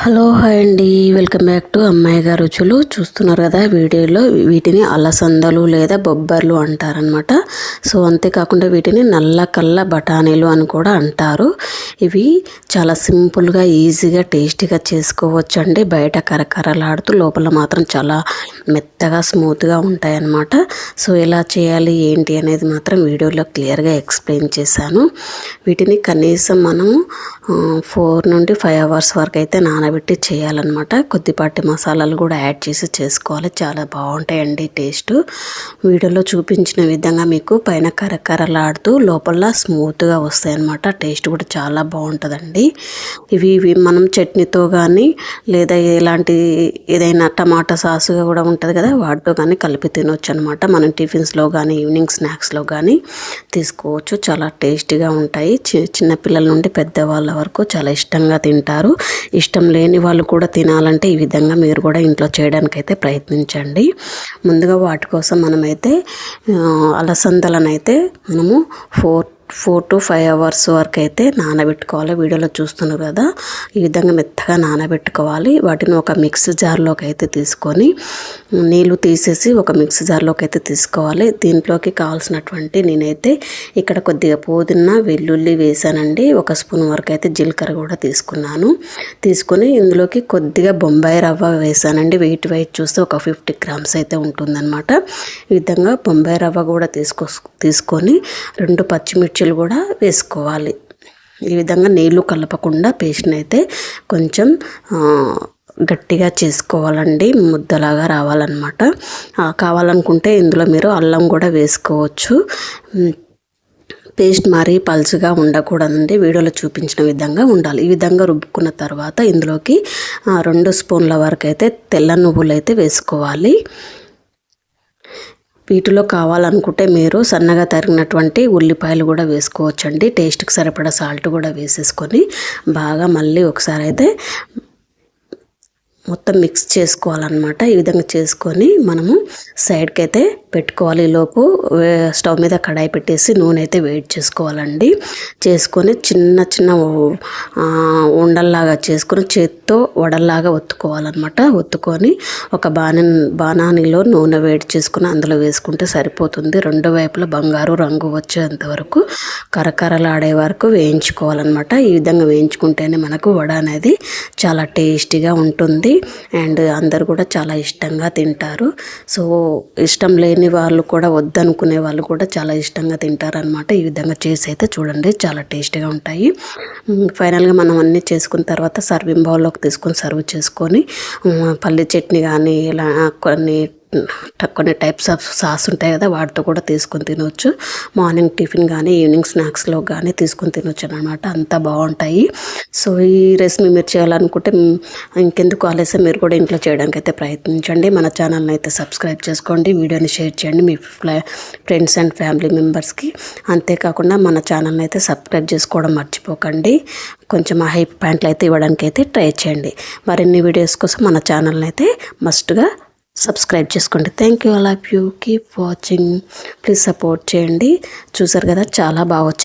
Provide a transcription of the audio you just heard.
Hello hi అండి. Welcome back to అమ్మాయి గారు రుచులు. చూస్తున్నారు కదా వీడియోలో వీటిని అలసందలు లేదా బొబ్బర్లు అంటారనమాట సో అంతేకాకుండా వీటిని నల్ల కల్ల బఠానీలు అని కూడా అంటారు. ఇవి చాలా సింపుల్గా ఈజీగా టేస్టీగా చేసుకోవచ్చు అండి బయట కరకరలాడుతూ లోపల మాత్రం చాలా మెత్తగా స్మూత్గా ఉంటాయన్నమాట. సో ఎలా చేయాలి ఏంటి అనేది మాత్రం వీడియోలో క్లియర్గా ఎక్స్ప్లెయిన్ చేశాను. వీటిని కనీసం మనం ఫోర్ నుండి ఫైవ్ అవర్స్ వరకు అయితే నాన నానబెట్టి చేయాలన్నమాట. కొద్దిపాటి మసాలాలు కూడా యాడ్ చేసి చేసుకోవాలి. చాలా బాగుంటాయండి టేస్ట్. వీడియోలో చూపించిన విధంగా మీకు పైన కరకరలాడుతూ లోపల స్మూత్గా వస్తాయి అన్నమాట టేస్ట్ కూడా చాలా బాగుంటుందండి. ఇవి ఇవి మనం చట్నీతో కానీ లేదా ఎలాంటి ఏదైనా టమాటా సాసుగా కూడా ఉంటుంది కదా వాటితో కానీ కలిపి తినవచ్చు అనమాట మనం టిఫిన్స్లో కానీ ఈవినింగ్ స్నాక్స్లో కానీ తీసుకోవచ్చు. చాలా టేస్టీగా ఉంటాయి. చిన్న పిల్లల నుండి పెద్దవాళ్ళ వరకు చాలా ఇష్టంగా తింటారు. ఇష్టం లేని వాళ్ళు కూడా తినాలంటే ఈ విధంగా మీరు కూడా ఇంట్లో చేయడానికైతే ప్రయత్నించండి. ముందుగా వాటి కోసం మనమైతే అలసందలనైతే మనము four four to five hours వరకు అయితే నానబెట్టుకోవాలి. వీడియోలో చూస్తున్నారు కదా ఈ విధంగా మెత్తగా నానబెట్టుకోవాలి. వాటిని ఒక మిక్స్ జార్లోకి అయితే తీసుకొని నీళ్ళు తీసేసి ఒక మిక్స్ జార్లోకి అయితే తీసుకోవాలి. దీంట్లోకి కావాల్సినటువంటి నేనైతే ఇక్కడ కొద్దిగా పుదీనా వెల్లుల్లి వేసానండి. ఒక స్పూన్ వరకు అయితే జీలకర్ర కూడా తీసుకున్నాను. తీసుకొని ఇందులోకి కొద్దిగా బొంబాయి రవ్వ వేసానండి. వెయిట్ వెయిట్ చూస్తే ఒక ఫిఫ్టీ గ్రామ్స్ అయితే ఉంటుందన్నమాట. ఈ విధంగా బొంబాయి రవ్వ కూడా తీసుకో తీసుకొని రెండు పచ్చిమిర్చి మిర్చిలు కూడా వేసుకోవాలి. ఈ విధంగా నీళ్ళు కలపకుండా పేస్ట్ని అయితే కొంచెం గట్టిగా చేసుకోవాలండి. ముద్దలాగా రావాలన్నమాట. కావాలనుకుంటే ఇందులో మీరు అల్లం కూడా వేసుకోవచ్చు. పేస్ట్ మరీ పలుచగా ఉండకూడదండి. వీడియోలో చూపించిన విధంగా ఉండాలి. ఈ విధంగా రుబ్బుకున్న తర్వాత ఇందులోకి రెండు స్పూన్ల వరకు అయితే తెల్ల నువ్వులు అయితే వేసుకోవాలి. వీటిలో కావాలనుకుంటే మీరు సన్నగా తరిగినటువంటి ఉల్లిపాయలు కూడా వేసుకోవచ్చండి. టేస్ట్కి సరిపడా సాల్ట్ కూడా వేసేసుకొని బాగా మళ్ళీ ఒకసారి అయితే మొత్తం మిక్స్ చేసుకోవాలన్నమాట. ఈ విధంగా చేసుకొని మనము సైడ్కి అయితే పెట్టుకోవాలి లోపు స్టవ్ మీద కడాయి పెట్టేసి నూనె అయితే వేడి చేసుకోవాలండి. చేసుకొని చిన్న చిన్న ఉండల్లాగా చేసుకొని చేత్తో వడల్లాగా ఒత్తుకోవాలన్నమాట. ఒత్తుకొని ఒక బాణ బాణానిలో నూనె వేడి చేసుకుని అందులో వేసుకుంటే సరిపోతుంది. రెండు వైపులా బంగారు రంగు వచ్చేంత వరకు కరకరలాడే వరకు వేయించుకోవాలన్నమాట. ఈ విధంగా వేయించుకుంటేనే మనకు వడ అనేది చాలా టేస్టీగా ఉంటుంది. అండ్ అందరు కూడా చాలా ఇష్టంగా తింటారు. సో ఇష్టం లేని వాళ్ళు కూడా వద్దనుకునే వాళ్ళు కూడా చాలా ఇష్టంగా తింటారనమాట ఈ విధంగా చేసి అయితే చూడండి చాలా టేస్టీగా ఉంటాయి. ఫైనల్గా మనం అన్నీ చేసుకున్న తర్వాత సర్వింగ్ బౌల్లోకి తీసుకొని సర్వ్ చేసుకొని పల్లి చట్నీ కానీ ఇలా కొన్ని కొన్ని టైప్స్ ఆఫ్ సాస్ ఉంటాయి కదా వాటితో కూడా తీసుకొని తినవచ్చు మార్నింగ్ టిఫిన్ కానీ ఈవినింగ్ స్నాక్స్లో కానీ తీసుకొని తినవచ్చు అనమాట అంత బాగుంటాయి. సో ఈ రెసిపీ మీరు చేయాలనుకుంటే ఇంకెందుకు ఆలస్యం మీరు కూడా ఇంట్లో చేయడానికి అయితే ప్రయత్నించండి. మన ఛానల్ని అయితే సబ్స్క్రైబ్ చేసుకోండి వీడియోని షేర్ చేయండి మీ ఫ్రెండ్స్ అండ్ ఫ్యామిలీ మెంబర్స్కి. అంతేకాకుండా మన ఛానల్ని అయితే సబ్స్క్రైబ్ చేసుకోవడం మర్చిపోకండి. కొంచెం హై ప్యాంట్లు అయితే ఇవ్వడానికి అయితే ట్రై చేయండి. మరిన్ని వీడియోస్ కోసం మన ఛానల్ని అయితే మస్ట్గా సబ్స్క్రైబ్ చేసుకోండి. Thank you all of you. Keep watching. Please support చేయండి. చూసారు కదా చాలా బాగా